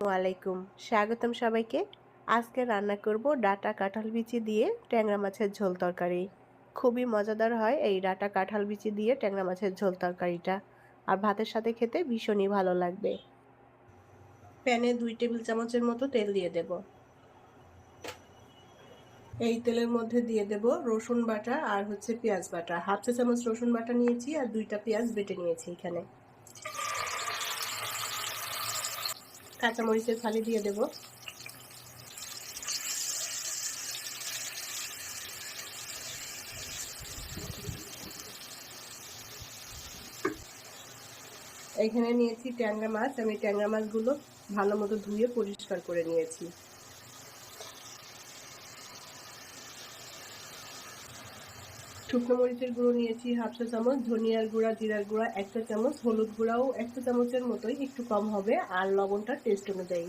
ওয়ালাইকুম স্বাগতম সবাইকে। আজকে রান্না করব ডাটা কাঁঠাল বিচি দিয়ে ট্যাংরা মাছের ঝোল তরকারি। খুবই মজাদার হয় এই ডাটা কাঁঠাল বিচি দিয়ে ট্যাংরা মাছের ঝোল তরকারিটা। আর ভাতের সাথে খেতে ভীষণই ভালো লাগবে। প্যানে দুই টেবিল চামচের মতো তেল দিয়ে দেব। এই তেলের মধ্যে দিয়ে দেব রসুন বাটা আর হচ্ছে পেঁয়াজ বাটা। হাফ চা চামচ রসুন বাটা নিয়েছি আর দুইটা পেঁয়াজ বেটে নিয়েছি এখানে। কাঁচামরিচের ফালি দিয়ে দেব। এখানে নিয়েছি ট্যাংরা মাছ। আমি ট্যাংরা মাছগুলো ভালো মতো ধুয়ে পরিষ্কার করে নিয়েছি। শুকনো মরিচের গুঁড়ো নিয়েছি, হাফ চা চামচ, ধনিয়ার গুঁড়া, জিরার গুঁড়া, একটা চামচ, হলুদ গুঁড়াও একটা চামচের মতোই একটু কম হবে, আর লবণটা টেস্ট অনুযায়ী।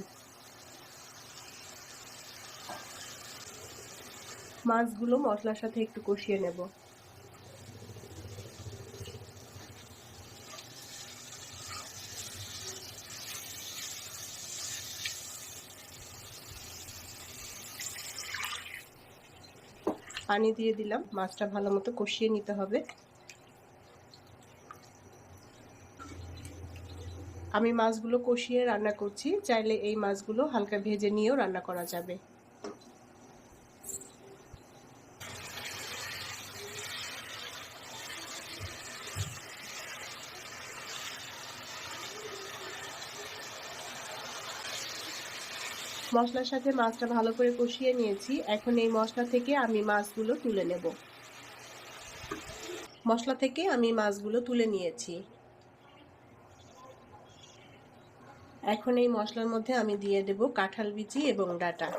মাছগুলো মশলার সাথে একটু কষিয়ে নেব। পানি দিয়ে দিলাম। মাছটা ভালো মতো কষিয়ে নিতে হবে। আমি মাছগুলো কষিয়ে রান্না করছি। চাইলে এই মাছগুলো হালকা ভেজে নিয়েও রান্না করা যাবে। মশলার সাথে মাছটা ভালো করে কষিয়ে নিয়েছি। এখন এই মশলা থেকে আমি মাছগুলো তুলে নেব। মশলা থেকে আমি মাছগুলো তুলে নিয়েছি। এখন এই মশলার মধ্যে আমি দিয়ে দেব কাঁঠাল বিচি এবং ডাটা।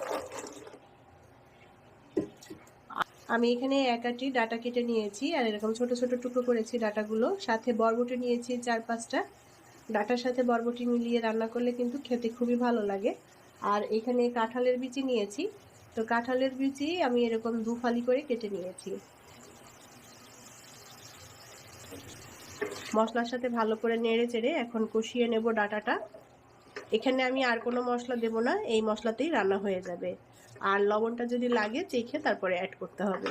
আমি এখানে এক একাটি ডাটা কেটে নিয়েছি আর এরকম ছোট ছোট টুকরো করেছি ডাটাগুলো। সাথে বরবটি নিয়েছি চার পাঁচটা। ডাটার সাথে বরবটি মিলিয়ে রান্না করলে কিন্তু খেতে খুবই ভালো লাগে। আর এখানে কাঁঠালের বিচি নিয়েছি। তো কাঁঠালের বিচি আমি এরকম দু ফালি করে কেটে নিয়েছি। মশলার সাথে ভালো করে নেড়ে চেড়ে এখন কষিয়ে নেব ডাটাটা। এখানে আমি আর কোনো মশলা দেব না, এই মশলাতেই রান্না হয়ে যাবে। আর লবণটা যদি লাগে চেখে তারপরে অ্যাড করতে হবে।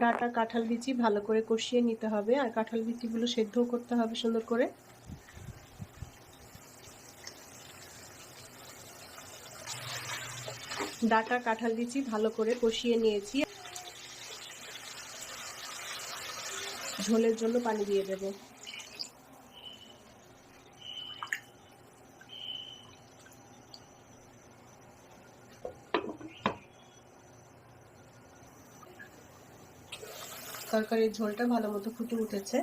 ডাটা কাঁঠাল বিচি ভালো করে কষিয়ে নিতে হবে। আর কাঁঠাল বিচিগুলো সেদ্ধও করতে হবে সুন্দর করে। ডাটা কাঁঠাল বিচি ভালো করে কষিয়ে নিয়েছি। ঝোলের জন্য পানি দিয়ে দেব। তরকারির ঝোলটা ভালো মতো ফুটে উঠেছে।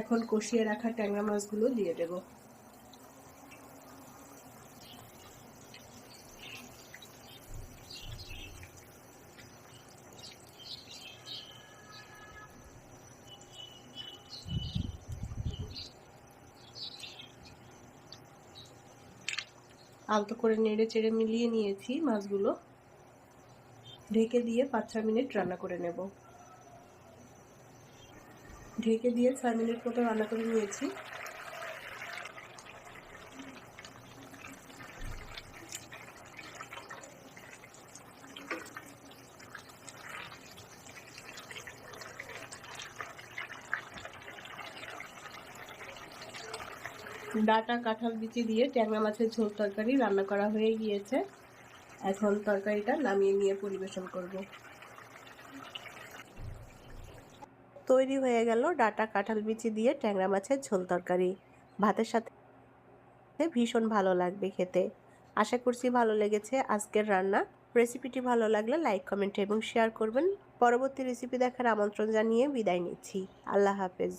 এখন কষিয়ে রাখা ট্যাংরা মাছগুলো দিয়ে দেব। আলতো করে নেড়ে চেড়ে মিলিয়ে নিয়েছি মাছগুলো। ঢেকে দিয়ে পাঁচ ছ মিনিট রান্না করে নেব। ঢেকে দিয়ে ছয় মিনিট মতো রান্না করে নিয়েছি। ডাটা, কাঁঠাল বিচি দিয়ে ট্যাংরা মাছের ঝোল তরকারি রান্না করা হয়ে গিয়েছে। এখন তরকারিটা নামিয়ে নিয়ে পরিবেশন করব। তৈরি হয়ে গেল ডাটা কাঁঠাল বিচি দিয়ে ট্যাংরা মাছের ঝোল তরকারি। ভাতের সাথে ভীষণ ভালো লাগবে খেতে। আশা করছি ভালো লেগেছে আজকের রান্না। রেসিপিটি ভালো লাগলে লাইক, কমেন্ট এবং শেয়ার করবেন। পরবর্তী রেসিপি দেখার আমন্ত্রণ জানিয়ে বিদায় নিচ্ছি। আল্লাহ হাফেজ।